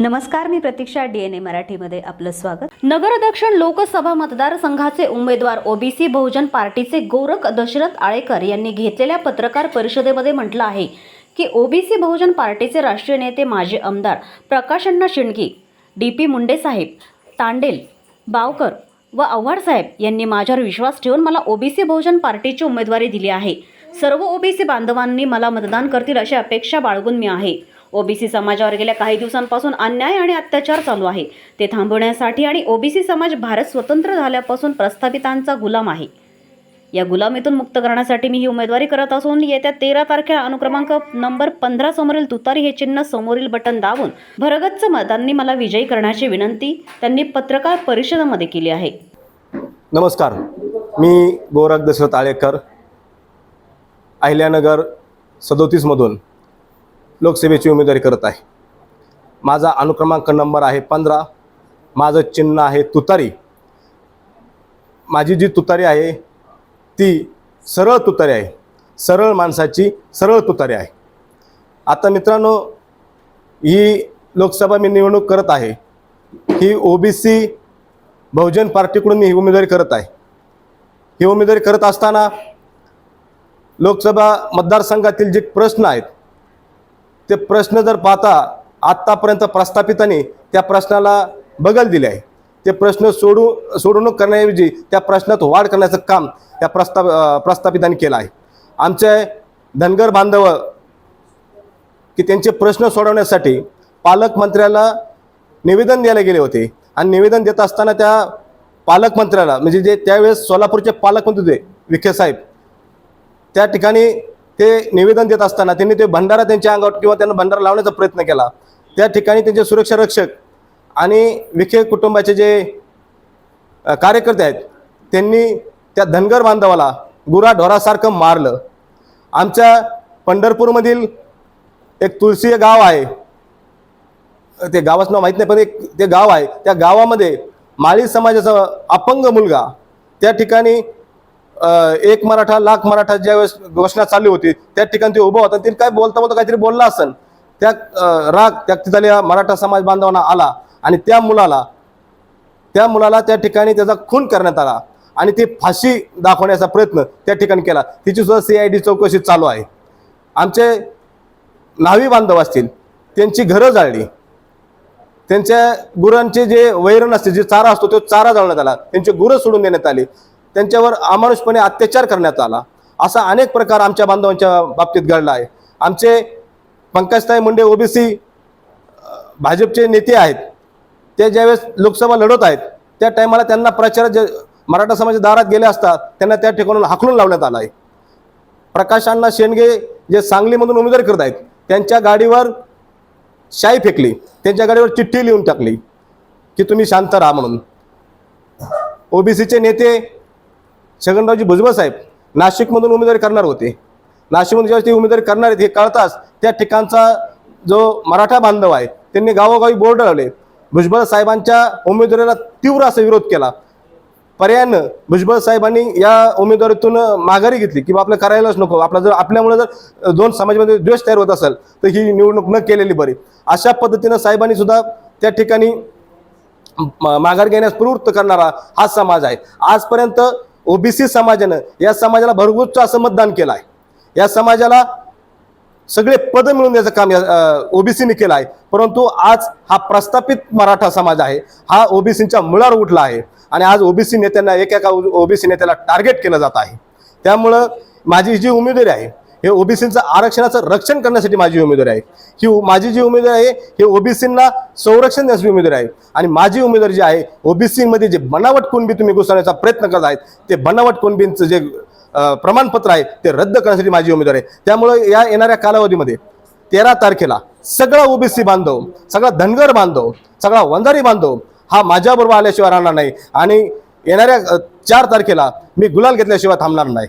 नमस्कार मी प्रतीक्षा डीएनए मराठीमध्ये आपलं स्वागत. नगर दक्षिण लोकसभा मतदारसंघाचे उमेदवार ओबीसी बहुजन पार्टीचे गोरख दशरथ आळेकर यांनी घेतलेल्या पत्रकार परिषदेमध्ये म्हटलं आहे की ओबीसी बहुजन पार्टीचे राष्ट्रीय नेते माजी आमदार प्रकाशण्णा शिंडगी डी पी मुंडे साहेब तांडेल बावकर व आव्हाड साहेब यांनी माझ्यावर विश्वास ठेवून मला ओबीसी बहुजन पार्टीची उमेदवारी दिली आहे. सर्व ओबीसी बांधवांनी मला मतदान करतील अशी अपेक्षा बाळगून मी आहे. ओबीसी समाजावर गेल्या काही दिवसांपासून अन्याय आणि अत्याचार चालू आहे. ते थांबवण्यासाठी आणि ओबीसी समाज भारत स्वतंत्र झाल्यापासून प्रस्थापितांचा गुलाम आहे. या गुलामीतून मुक्त करण्यासाठी मी ही उमेदवारी करत असून येत्या तेरा तारखेला अनुक्रमांक नंबर पंधरा समोरील तुतारी हे चिन्ह समोरील बटन दाबून भरगच्च मतांनी मला विजयी करण्याची विनंती त्यांनी पत्रकार परिषदेमध्ये केली आहे. नमस्कार. मी गोरख दशरथ आळेकर. अहिल्यानगर सदोतीसमधून लोकसभेची उमेदवारी करत आहे. माझा अनुक्रमांक नंबर आहे पंधरा. माझं चिन्ह आहे तुतारी. माझी जी तुतारी आहे ती सरळ तुतारी आहे. सरळ माणसाची सरळ तुतारी आहे. आता मित्रांनो ही लोकसभा मी निवडणूक करत आहे. ही ओबीसी बहुजन पार्टीकडून मी ही उमेदवारी करत आहे. ही उमेदवारी करत असताना लोकसभा मतदारसंघातील जे प्रश्न आहेत ते प्रश्न जर पाहता आत्तापर्यंत प्रस्थापितांनी त्या प्रश्नाला बगल दिले आहे. ते प्रश्न सोडू सोडवणूक करण्याऐवजी त्या प्रश्नात वाढ करण्याचं काम त्या प्रस्ताप प्रस्थापितांनी केलं आहे. आमचे धनगर बांधव की त्यांचे प्रश्न सोडवण्यासाठी पालकमंत्र्याला निवेदन द्यायला गेले होते. आणि निवेदन देत असताना त्या पालकमंत्र्याला म्हणजे जे त्यावेळेस सोलापूरचे पालकमंत्री होते विखे साहेब त्या ठिकाणी ते निवेदन देत असताना त्यांनी ते भंडारा त्यांच्या अंगावर किंवा त्यांना भंडारा लावण्याचा प्रयत्न केला. त्या ठिकाणी त्यांचे सुरक्षा रक्षक आणि विखे कुटुंबाचे जे कार्यकर्ते आहेत त्यांनी त्या धनगर बांधवाला गुराढोरासारखं मारलं. आमच्या पंढरपूरमधील एक तुळशी हे गाव आहे. ते गावाचं नाव माहीत नाही पण एक ते गाव आहे. त्या गावामध्ये माळी समाजाचा अपंग मुलगा त्या ठिकाणी एक मराठा लाख मराठा ज्या वेळेस घोषणा चालली होती त्या ठिकाणी ते उभं होता ते काय बोलता बोलता काहीतरी बोलला असेल त्या राग त्या तिथल्या मराठा समाज बांधवांना आला आणि त्या मुलाला त्या मुलाला त्या ठिकाणी त्याचा खून करण्यात आला आणि ती फाशी दाखवण्याचा प्रयत्न त्या ठिकाणी केला. तिची सुद्धा सी आय डी चौकशी चालू आहे. आमचे न्हावी बांधव असतील त्यांची घरं जाळली. त्यांच्या गुरांचे जे वैरण असते जे चारा असतो तो चारा जाळण्यात आला. त्यांचे गुरं सोडून देण्यात आली. त्यांच्यावर अमानुषपणे अत्याचार करण्यात आला. असा अनेक प्रकार आमच्या बांधवांच्या बाबतीत घडला आहे. आमचे पंकजताई मुंडे ओबीसी भाजपचे नेते आहेत. ते ज्यावेळेस लोकसभा लढवत आहेत त्या टायमाला त्यांना प्रचार जे मराठा समाजाच्या दारात गेले असतात त्यांना त्या ठिकाणून हाकलून लावण्यात आला आहे. प्रकाश अण्णा शेंडगे जे सांगलीमधून उमेदवारी करत आहेत त्यांच्या गाडीवर शाई फेकली. त्यांच्या गाडीवर चिठ्ठी लिहून टाकली की तुम्ही शांत राहा म्हणून. ओबीसीचे नेते छगनरावजी भुजबळ साहेब नाशिकमधून उमेदवारी करणार होते. नाशिकमधून ज्यावेळेस ते उमेदवारी करणार आहेत हे कळताच त्या ठिकाणचा जो मराठा बांधव आहे त्यांनी गावोगावी बोर्ड लावले. भुजबळ साहेबांच्या उमेदवारीला तीव्र असा विरोध केला. पर्यायानं भुजबळ साहेबांनी या उमेदवारीतून माघारी घेतली किंवा आपलं करायलाच नको. आपला जर आपल्यामुळे जर दोन समाजामध्ये द्वेष तयार होत असेल तर ही निवडणूक न केलेली बरी. अशा पद्धतीनं साहेबांनी सुद्धा त्या ठिकाणी माघार घेण्यास प्रवृत्त करणारा हा समाज आहे. आजपर्यंत ओबीसी समाजानं या समाजाला भरगोच्च असं मतदान केलं आहे या समाजाला सगळे पद मिळून द्यायचं काम या ओबीसीने केलं आहे. परंतु आज हा प्रस्थापित मराठा समाज आहे हा ओबीसीच्या मुळावर उठला आहे आणि आज ओबीसी नेत्यांना एकेका ओबीसी नेत्याला टार्गेट केलं जात आहे. त्यामुळं माझी जी उमेदवारी आहे हे ओबीसीचं आरक्षणाचं रक्षण करण्यासाठी माझी उमेदवारी आहे. ही माझी जी उमेदवारी आहे हे ओबीसींना संरक्षण देण्याची उमेदवारी आहे. आणि माझी उमेदवारी जी आहे ओबीसीमध्ये जे बनावट कुणबी तुम्ही घुसवण्याचा प्रयत्न करत आहेत ते बनावट कुणबींचं जे प्रमाणपत्र आहे ते रद्द करण्यासाठी माझी उमेदवारी आहे. त्यामुळे या येणाऱ्या कालावधीमध्ये तेरा तारखेला सगळा ओबीसी बांधव सगळा धनगर बांधव सगळा वंजारी बांधव हा माझ्याबरोबर आल्याशिवाय राहणार नाही. आणि येणाऱ्या चार तारखेला मी गुलाल घेतल्याशिवाय थांबणार नाही.